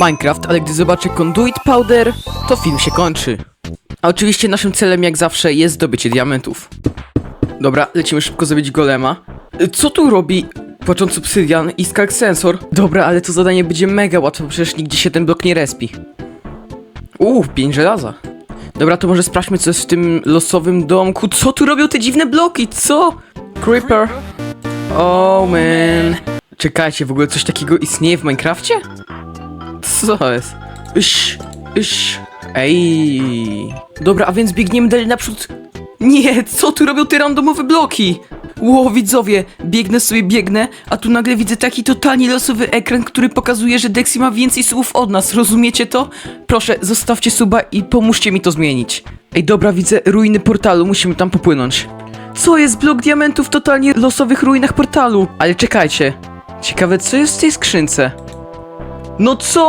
Minecraft, ale gdy zobaczę Conduit Powder, to film się kończy. A oczywiście naszym celem jak zawsze jest zdobycie diamentów. Dobra, lecimy szybko zabić golema. Co tu robi płaczący obsydian i skalk sensor? Dobra, ale to zadanie będzie mega łatwe, przecież nigdzie się ten blok nie respi. Uuu, pięć żelaza. Dobra, to może sprawdźmy co jest w tym losowym domku. Co tu robią te dziwne bloki? Co? Creeper. Oh man. Czekajcie, w ogóle coś takiego istnieje w Minecrafcie? Co jest? Iś, iś. Ej. Dobra, a więc biegniemy dalej naprzód. Nie, co tu robią te randomowe bloki? Ło, widzowie, biegnę sobie, biegnę, a tu nagle widzę taki totalnie losowy ekran, który pokazuje, że Dexy ma więcej słów od nas, rozumiecie to? Proszę, zostawcie suba i pomóżcie mi to zmienić. Ej, dobra, widzę ruiny portalu, musimy tam popłynąć. Co jest blok diamentów w totalnie losowych ruinach portalu? Ale czekajcie, ciekawe co jest w tej skrzynce? No co?